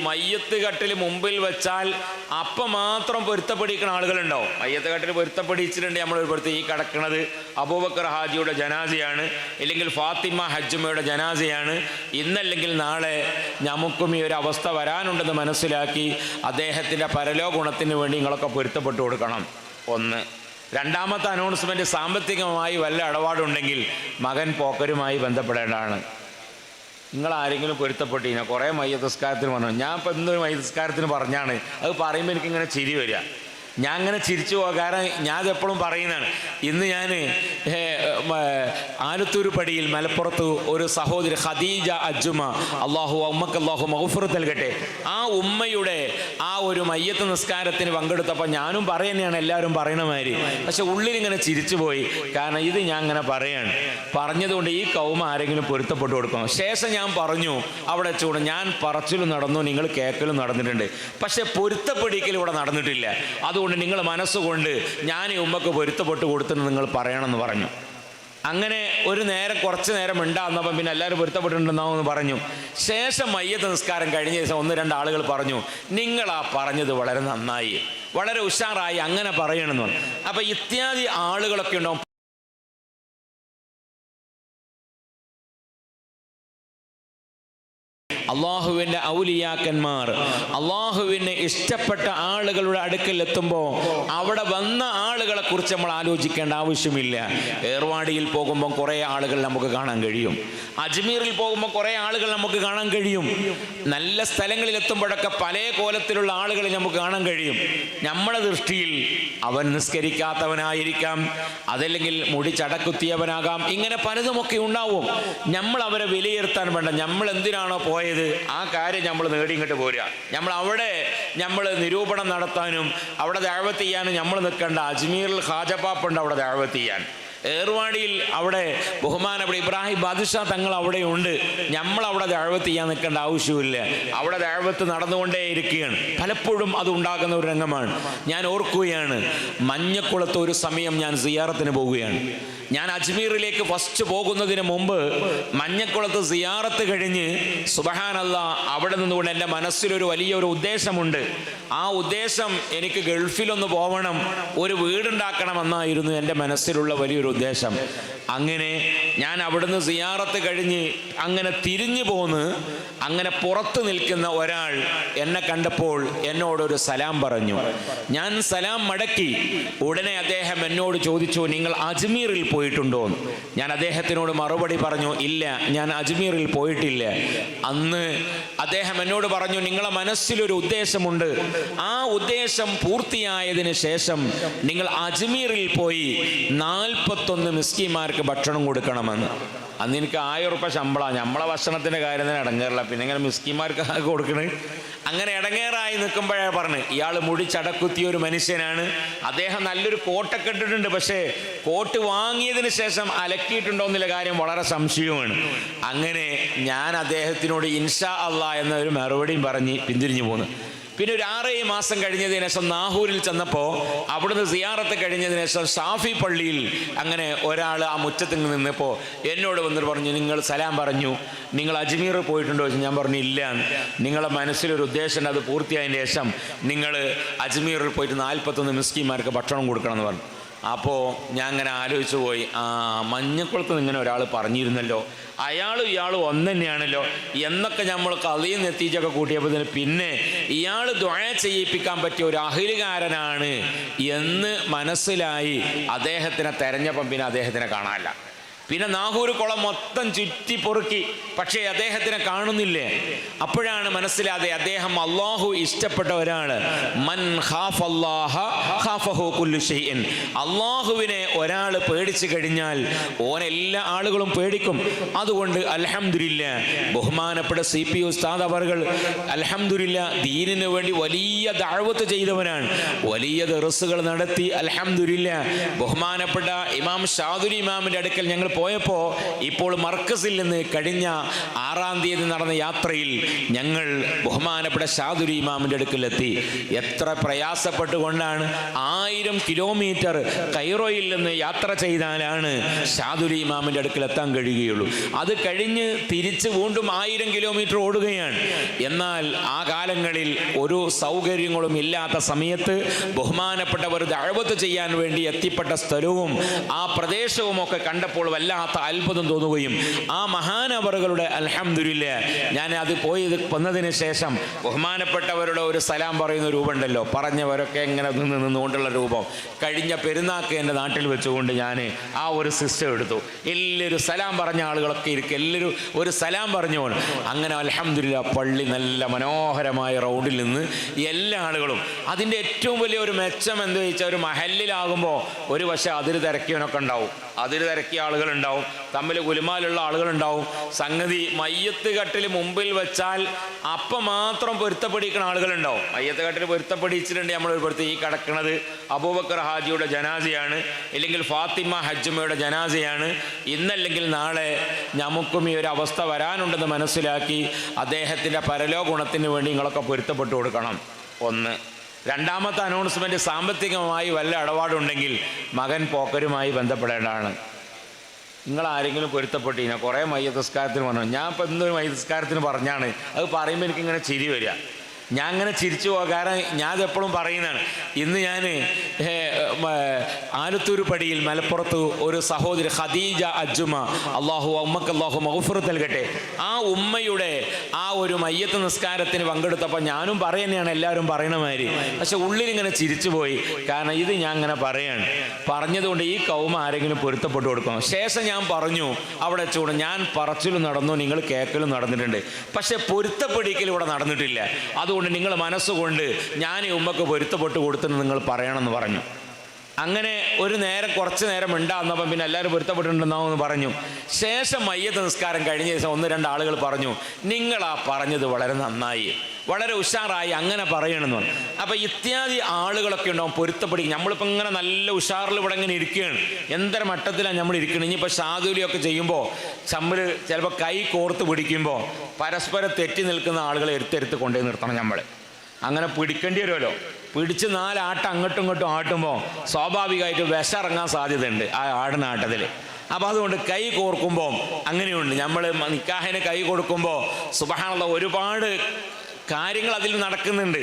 മയ്യത്ത് കട്ടിൽ മുമ്പിൽ വെച്ചാൽ അപ്പം മാത്രം പൊരുത്തപ്പെടിക്കുന്ന ആളുകളുണ്ടാവും. മയ്യത്ത് കട്ടിൽ പൊരുത്തപ്പെടിച്ചിട്ടുണ്ട് നമ്മൾ പൊരുത്ത ഈ കിടക്കുന്നത് അബൂബക്കർ ഹാജിയുടെ ജനാസയാണ് ഇല്ലെങ്കിൽ ഫാത്തിമ ഹജ്ജുമയുടെ ജനാസയാണ്. ഇന്നല്ലെങ്കിൽ നാളെ നമുക്കും ഈ ഒരു അവസ്ഥ വരാനുണ്ടെന്ന് മനസ്സിലാക്കി അദ്ദേഹത്തിന്റെ പരലോ ഗുണത്തിന് വേണ്ടി നിങ്ങളൊക്കെ പൊരുത്തപ്പെട്ടു കൊടുക്കണം. ഒന്ന്. രണ്ടാമത്തെ അനൗൺസ്മെന്റ് സാമ്പത്തികമായി വല്ല ഇടപാടുണ്ടെങ്കിൽ മകൻ പോക്കരുമായി ബന്ധപ്പെടേണ്ടതാണ്. നിങ്ങൾ ആരെങ്കിലും കഴിഞ്ഞാൽ കുറേ മയ്യസ്കാരത്തിന് പറഞ്ഞു ഞാൻ ഇപ്പം ഇന്ന് മയ്യസ്കാരത്തിന് പറഞ്ഞാണ്? അത് പറയുമ്പോൾ എനിക്കിങ്ങനെ ചിരി വരിക. ഞാൻ അങ്ങനെ ചിരിച്ചു പോകാം കാരണം ഞാൻ അതെപ്പോഴും പറയുന്നതാണ് ഇന്ന് ഞാൻ ആലത്തൂർ പടിയിൽ മലപ്പുറത്ത് ഒരു സഹോദരി ഖദീജ അജുമ അള്ളാഹു ഉമ്മക്ക് അള്ളാഹു മഹുഫർ നൽകട്ടെ. ആ ഉമ്മയുടെ ആ ഒരു മയ്യത്ത് നിസ്കാരത്തിന് പങ്കെടുത്തപ്പോൾ ഞാനും പറയുന്നതാണ് എല്ലാവരും പറയണമാതിരി പക്ഷെ ഉള്ളിലിങ്ങനെ ചിരിച്ചു പോയി. കാരണം ഇത് ഞാൻ അങ്ങനെ പറയാണ്. പറഞ്ഞതുകൊണ്ട് ഈ കൗമ ആരെങ്കിലും പൊരുത്തപ്പെട്ടു കൊടുക്കണം? ശേഷം ഞാൻ പറഞ്ഞു അവിടെ ചൂട് ഞാൻ പറച്ചിലും നടന്നു നിങ്ങൾ കേക്കലും നടന്നിട്ടുണ്ട്. പക്ഷെ പൊരുത്തപ്പെടിക്കൽ ഇവിടെ നടന്നിട്ടില്ല. അതുകൊണ്ട് നിങ്ങൾ മനസ്സുകൊണ്ട് ഞാൻ ഈ ഉമ്മക്ക് പൊരുത്തപ്പെട്ട് കൊടുത്തെന്ന് നിങ്ങൾ പറയണമെന്ന് പറഞ്ഞു. അങ്ങനെ ഒരു നേരം കുറച്ച് നേരം ഉണ്ടാകുന്നപ്പം പിന്നെ എല്ലാവരും പൊരുത്തപ്പെട്ടിട്ടുണ്ടെന്നാവെന്ന് പറഞ്ഞു. ശേഷം മയ്യത്ത് നിസ്കാരം കഴിഞ്ഞ ദിവസം ഒന്ന് രണ്ട് ആളുകൾ പറഞ്ഞു നിങ്ങൾ ആ പറഞ്ഞത് വളരെ നന്നായി വളരെ ഉഷാറായി അങ്ങനെ പറയണമെന്ന് പറഞ്ഞു. അപ്പം ഇത്യാദി ആളുകളൊക്കെ ഉണ്ടാവും അള്ളാഹുവിന്റെ ഔലിയാക്കന്മാർ അള്ളാഹുവിനെ ഇഷ്ടപ്പെട്ട ആളുകളുടെ അടുക്കൽ എത്തുമ്പോൾ അവിടെ വന്ന ആളുകളെ കുറിച്ച് നമ്മൾ ആലോചിക്കേണ്ട ആവശ്യമില്ല. ഏർവാടിയിൽ പോകുമ്പോൾ കുറേ ആളുകൾ നമുക്ക് കാണാൻ കഴിയും. അജ്മീറിൽ പോകുമ്പോൾ കുറേ ആളുകൾ നമുക്ക് കാണാൻ കഴിയും. നല്ല സ്ഥലങ്ങളിൽ എത്തുമ്പോഴൊക്കെ പല കോലത്തിലുള്ള ആളുകളെ നമുക്ക് കാണാൻ കഴിയും. നമ്മുടെ ദൃഷ്ടിയിൽ അവൻ നിസ്കരിക്കാത്തവനായിരിക്കാം അതല്ലെങ്കിൽ മുടി ചടക്കുത്തിയവനാകാം ഇങ്ങനെ പലതുമൊക്കെ ഉണ്ടാവും. നമ്മൾ അവരെ വിലയിരുത്താൻ വേണ്ട. നമ്മൾ എന്തിനാണോ പോയത്? ആ കാര്യം നമ്മൾ നേടി ഇങ്ങോട്ട് പോരുക നമ്മൾ അവിടെ നമ്മൾ നിരൂപണം നടത്താനും അവിടെ ദാഴ്വത്ത് ചെയ്യാനും നമ്മൾ നിൽക്കേണ്ട അജ്മീറിൽ ഹാജപ്പാപ്പുണ്ട് അവിടെ ദാഴ്വത്ത് ചെയ്യാൻ. ഏർവാടിയിൽ അവിടെ ബഹുമാനപ്പെട്ട ഇബ്രാഹിം ബാദുഷാ തങ്ങൾ അവിടെ ഉണ്ട് നമ്മൾ അവിടെ ദാഴ്വത്ത് ചെയ്യാൻ നിൽക്കേണ്ട ആവശ്യമില്ല. അവിടെ ദാഴ്വത്ത് നടന്നുകൊണ്ടേ ഇരിക്കുകയാണ് പലപ്പോഴും അത് ഉണ്ടാകുന്ന ഒരു രംഗമാണ്. ഞാൻ ഓർക്കുകയാണ് മഞ്ഞക്കുളത്ത് ഒരു സമയം ഞാൻ സിയാറത്തിന് പോവുകയാണ് ഞാൻ അജ്മീറിലേക്ക് ഫസ്റ്റ് പോകുന്നതിന് മുമ്പ് മഞ്ഞക്കുളത്ത് സിയാറത്ത് കഴിഞ്ഞ് സുബഹാനല്ല അവിടെ നിന്നുകൊണ്ട് എന്റെ മനസ്സിലൊരു വലിയൊരു ഉദ്ദേശമുണ്ട്. ആ ഉദ്ദേശം എനിക്ക് ഗൾഫിലൊന്ന് പോകണം ഒരു വീടുണ്ടാക്കണമെന്നായിരുന്നു എന്റെ മനസ്സിലുള്ള വലിയൊരു ഉദ്ദേശം അങ്ങനെ ഞാൻ അവിടുന്ന് സിയാറത്ത് കഴിഞ്ഞ് അങ്ങനെ തിരിഞ്ഞു പോന്ന് അങ്ങനെ പുറത്ത് നിൽക്കുന്ന ഒരാൾ എന്നെ കണ്ടപ്പോൾ എന്നോടൊരു സലാം പറഞ്ഞു. ഞാൻ സലാം മടക്കി. ഉടനെ അദ്ദേഹം എന്നോട് ചോദിച്ചു നിങ്ങൾ അജ്മീറിൽ പോയിട്ടുണ്ടോ ഞാൻ അദ്ദേഹത്തിനോട് മറുപടി പറഞ്ഞു ഇല്ല ഞാൻ അജ്മീറിൽ പോയിട്ടില്ല. അന്ന് അദ്ദേഹം എന്നോട് പറഞ്ഞു നിങ്ങളെ മനസ്സിലൊരു ഉദ്ദേശമുണ്ട്. ആ ഉദ്ദേശം പൂർത്തിയായതിനു ശേഷം നിങ്ങൾ അജ്മീറിൽ പോയി നാൽപ്പത്തൊന്ന് മിസ്കിമാർക്ക് ഭക്ഷണം കൊടുക്കണമെന്ന്. അന്ന് എനിക്ക് ആയിരം ഉറുപ്പ ശമ്പളമാണ് നമ്മളെ ഭക്ഷണത്തിന്റെ കാര്യം തന്നെ ഇടങ്ങേറില്ല. പിന്നെ ഇങ്ങനെ മിസ്കിമാർക്ക് കൊടുക്കണേ അങ്ങനെ ഇടങ്ങേറായി നിൽക്കുമ്പോഴേ പറഞ്ഞു ഇയാൾ മുടി ചടക്കുത്തിയ ഒരു മനുഷ്യനാണ്. അദ്ദേഹം നല്ലൊരു കോട്ടൊക്കെ ഇട്ടിട്ടുണ്ട്. പക്ഷേ കോട്ട് വാങ്ങിയതിന് ശേഷം അലക്കിയിട്ടുണ്ടോ എന്നുള്ള കാര്യം വളരെ സംശയവുമാണ്. അങ്ങനെ ഞാൻ അദ്ദേഹത്തിനോട് ഇൻഷാ അള്ളാ എന്നൊരു മറുപടിയും പറഞ്ഞ് പിന്തിരിഞ്ഞു പോന്നു. പിന്നെ ഒരു ആറേഴ് മാസം കഴിഞ്ഞതിന് ശേഷം നാഹൂരിൽ ചെന്നപ്പോൾ അവിടുന്ന് സിയാറത്ത് കഴിഞ്ഞതിന് ശേഷം ഷാഫി പള്ളിയിൽ അങ്ങനെ ഒരാൾ ആ മുറ്റത്തിൽ നിന്നപ്പോൾ എന്നോട് വന്നിട്ട് പറഞ്ഞു നിങ്ങൾ സലാം പറഞ്ഞു. നിങ്ങൾ അജ്മീർ പോയിട്ടുണ്ടോ? എന്ന് ഞാൻ പറഞ്ഞു ഇല്ല. നിങ്ങളെ മനസ്സിലൊരു ഉദ്ദേശം അത് പൂർത്തിയായതിന് ശേഷം നിങ്ങൾ അജ്മീറിൽ പോയിട്ട് നാൽപ്പത്തൊന്ന് മിസ്കിമാർക്ക് ഭക്ഷണം കൊടുക്കണം എന്ന് പറഞ്ഞു. അപ്പോൾ ഞാൻ അങ്ങനെ ആലോചിച്ചു പോയി ആ മഞ്ഞക്കുളത്ത് ഇങ്ങനെ ഒരാൾ പറഞ്ഞിരുന്നല്ലോ. അയാളും ഇയാളും ഒന്ന് തന്നെയാണല്ലോ എന്നൊക്കെ നമ്മൾ കളിയും നെത്തീജൊക്കെ കൂട്ടിയപ്പോൾ പിന്നെ ഇയാൾ ദ്വഴ ചെയ്യിപ്പിക്കാൻ പറ്റിയ ഒരു അഹിലുകാരനാണ് എന്ന് മനസ്സിലായി അദ്ദേഹത്തിനെ തെരഞ്ഞപ്പം പിന്നെ അദ്ദേഹത്തിനെ കാണാനല്ല. പിന്നെ നാഹൂർ കുളം മൊത്തം ചുറ്റി പൊറുക്കി പക്ഷേ അദ്ദേഹത്തിനെ കാണുന്നില്ലേ? അപ്പോഴാണ് മനസ്സിലാതെ അദ്ദേഹം അള്ളാഹു ഇഷ്ടപ്പെട്ട ഒരാൾ മൻ ഹാഫ് കുല്ലു അള്ളാഹുവിനെ ഒരാൾ പേടിച്ചു കഴിഞ്ഞാൽ ഓൻ എല്ലാ ആളുകളും പേടിക്കും. അതുകൊണ്ട് അൽഹംദുലില്ല ബഹുമാനപ്പെട്ട സി പി ഉസ്താദ് അവർകൾ അൽഹംദുലില്ല ദീനിന് വേണ്ടി വലിയ ദാഴ്വത്ത് ചെയ്തവനാണ്. വലിയ ദറസുകൾ നടത്തി അൽഹംദുലില്ല. ബഹുമാനപ്പെട്ട ഇമാം ഷാദുരി ഇമാമിന്റെ അടുക്കൽ ഞങ്ങൾ പോയപ്പോൾ ഇപ്പോൾ മർക്കസിൽ നിന്ന് കഴിഞ്ഞ ആറാം തീയതി നടന്ന യാത്രയിൽ ഞങ്ങൾ ബഹുമാനപ്പെട്ട ഷാദുരി ഇമാമിന്റെ അടുക്കലെത്തി. എത്ര പ്രയാസപ്പെട്ടുകൊണ്ടാണ് ആയിരം കിലോമീറ്റർ കൈറോയിൽ നിന്ന് യാത്ര ചെയ്താലാണ് ഷാദുരി ഇമാമിന്റെ അടുക്കൽ എത്താൻ കഴിയുകയുള്ളൂ. അത് കഴിഞ്ഞ് തിരിച്ച് വീണ്ടും ആയിരം കിലോമീറ്റർ ഓടുകയാണ്. എന്നാൽ ആ കാലങ്ങളിൽ ഒരു സൗകര്യങ്ങളും ഇല്ലാത്ത സമയത്ത് ബഹുമാനപ്പെട്ടവർ ദഴവത്ത് ചെയ്യാൻ വേണ്ടി എത്തിപ്പെട്ട സ്ഥലവും ആ പ്രദേശവും ഒക്കെ കണ്ടപ്പോൾ വല്ലാത്ത അത്ഭുതം തോന്നുകയും ആ മഹാനവറുകളുടെ അലഹമില്ല ഞാൻ അത് പോയി വന്നതിന് ശേഷം ബഹുമാനപ്പെട്ടവരുടെ ഒരു സലാം പറയുന്ന രൂപമുണ്ടല്ലോ. പറഞ്ഞവരൊക്കെ ഇങ്ങനെ നിന്ന് നിന്നുകൊണ്ടുള്ള രൂപം. കഴിഞ്ഞ പെരുന്നാക്ക് എന്റെ നാട്ടിൽ വെച്ചുകൊണ്ട് ഞാൻ ആ ഒരു സിസ്റ്റം എടുത്തു. എല്ലാവരും സലാം പറഞ്ഞ ആളുകളൊക്കെ ഇരിക്കും. എല്ലാവരും ഒരു സലാം പറഞ്ഞു. അങ്ങനെ അലഹമില്ല പള്ളി നല്ല മനോഹരമായ റൗണ്ടിൽ നിന്ന് എല്ലാ ആളുകളും അതിന്റെ ഏറ്റവും വലിയ ഒരു മെച്ചം എന്ത് വെച്ചാൽ ഒരു മഹലിലാകുമ്പോൾ ഒരു പക്ഷേ അതിൽ തിരക്കിയവനൊക്കെ ഉണ്ടാവും. അതിര് തിരക്കിയ ആളുകളുണ്ടാവും. തമ്മിൽ കുലുമാലുള്ള ആളുകളുണ്ടാവും. സംഗതി മയ്യത്ത് കട്ടിൽ മുമ്പിൽ വെച്ചാൽ അപ്പം മാത്രം പൊരുത്തപ്പെടിക്കുന്ന ആളുകളുണ്ടാവും. മയ്യത്ത് കട്ടിൽ പൊരുത്തപ്പെടിച്ചിട്ടുണ്ട് നമ്മൾ പൊരുത്ത ഈ കിടക്കുന്നത് അബൂബക്കർ ഹാജിയുടെ ജനാസയാണ്. ഇല്ലെങ്കിൽ ഫാത്തിമ ഹജ്ജുമയുടെ ജനാസയാണ്. ഇന്നല്ലെങ്കിൽ നാളെ നമുക്കും ഈ ഒരു അവസ്ഥ വരാനുണ്ടെന്ന് മനസ്സിലാക്കി അദ്ദേഹത്തിന്റെ പരലോഗുണത്തിന് വേണ്ടി നിങ്ങളൊക്കെ പൊരുത്തപ്പെട്ടു കൊടുക്കണം. ഒന്ന്. രണ്ടാമത്തെ അനൗൺസ്മെന്റ് സാമ്പത്തികമായി വല്ല ഇടപാടുണ്ടെങ്കിൽ മകൻ പോക്കരുമായി ബന്ധപ്പെടേണ്ടതാണ്. നിങ്ങൾ ആരെങ്കിലും പൊരുത്തപ്പെട്ടിന കുറേ മയ്യത്തസ്കാരത്തിന് പറഞ്ഞു ഞാൻ ഇപ്പം ഇന്നൊരു മയ്യത്തസ്കാരത്തിന് പറഞ്ഞാണ്. അത് പറയുമ്പോൾ എനിക്കിങ്ങനെ ചിരി വരിക. ഞാൻ അങ്ങനെ ചിരിച്ചു പോകാം കാരണം ഞാൻ എപ്പോഴും പറയുന്നതാണ് ഇന്ന് ഞാൻ ആലത്തൂർ പടിയിൽ മലപ്പുറത്ത് ഒരു സഹോദരി ഖദീജ അജുമ അള്ളാഹു ഉമ്മക്ക് അള്ളാഹു മഹുഫർ നൽകട്ടെ. ആ ഉമ്മയുടെ ആ ഒരു മയ്യത്ത് നിസ്കാരത്തിന് പങ്കെടുത്തപ്പോൾ ഞാനും പറയുന്നതാണ് എല്ലാവരും പറയണമാതിരി പക്ഷെ ഉള്ളിലിങ്ങനെ ചിരിച്ചു പോയി. കാരണം ഇത് ഞാൻ അങ്ങനെ പറയാണ്. പറഞ്ഞതുകൊണ്ട് ഈ കൗമ ആരെങ്കിലും പൊരുത്തപ്പെട്ടു കൊടുക്കണം. ശേഷം ഞാൻ പറഞ്ഞു അവിടെ ചൂട് ഞാൻ പറച്ചിലും നടന്നു നിങ്ങൾ കേക്കലും നടന്നിട്ടുണ്ട്. പക്ഷെ പൊരുത്തപ്പെടിക്കൽ ഇവിടെ നടന്നിട്ടില്ല. അതുകൊണ്ട് നിങ്ങൾ മനസ്സുകൊണ്ട് ഞാൻ ഈ ഉമ്മക്ക് പൊരുത്തപ്പെട്ട് കൊടുത്തെന്ന് നിങ്ങൾ പറയണമെന്ന് പറഞ്ഞു. അങ്ങനെ ഒരു നേരം കുറച്ച് നേരം ഉണ്ടാകുന്നപ്പം പിന്നെ എല്ലാവരും പൊരുത്തപ്പെട്ടിട്ടുണ്ടെന്നാവെന്ന് പറഞ്ഞു. ശേഷം മയ്യത്ത് നിസ്കാരം കഴിഞ്ഞ ദിവസം ഒന്ന് രണ്ട് ആളുകൾ പറഞ്ഞു നിങ്ങളാ പറഞ്ഞത് വളരെ നന്നായി. വളരെ ഉഷാറായി അങ്ങനെ പറയണമെന്ന് പറഞ്ഞു. അപ്പം ഇത്യാദി ആളുകളൊക്കെ ഉണ്ടാവും പൊരുത്തപ്പെടി നമ്മളിപ്പോൾ ഇങ്ങനെ നല്ല ഉഷാറിൽ ഇവിടെ ഇങ്ങനെ ഇരിക്കുകയാണ്. എന്തൊരു മട്ടത്തിലാണ് നമ്മൾ ഇരിക്കുന്നത് ഇനിയിപ്പോൾ ഷാദൂലിയൊക്കെ ചെയ്യുമ്പോൾ ചമ്മൽ ചിലപ്പോൾ കൈ കോർത്ത് പിടിക്കുമ്പോൾ പരസ്പരം തെറ്റി നിൽക്കുന്ന ആളുകളെ എടുത്തെടുത്ത് കൊണ്ടുപോയി നിർത്തണം നമ്മൾ അങ്ങനെ പിടിക്കേണ്ടി വരുമല്ലോ. പിടിച്ച് നാലാട്ടം അങ്ങോട്ടും ഇങ്ങോട്ടും ആട്ടുമ്പോൾ സ്വാഭാവികമായിട്ട് വിശറങ്ങാൻ സാധ്യതയുണ്ട് ആ ആടുന്ന ആട്ടത്തിൽ അപ്പോൾ അതുകൊണ്ട് കൈ കോർക്കുമ്പോൾ അങ്ങനെയുണ്ട്. നമ്മൾ നിക്കാഹിന് കൈ കൊടുക്കുമ്പോൾ സുബഹാനുള്ള ഒരുപാട് കാര്യങ്ങൾ അതിൽ നടക്കുന്നുണ്ട്.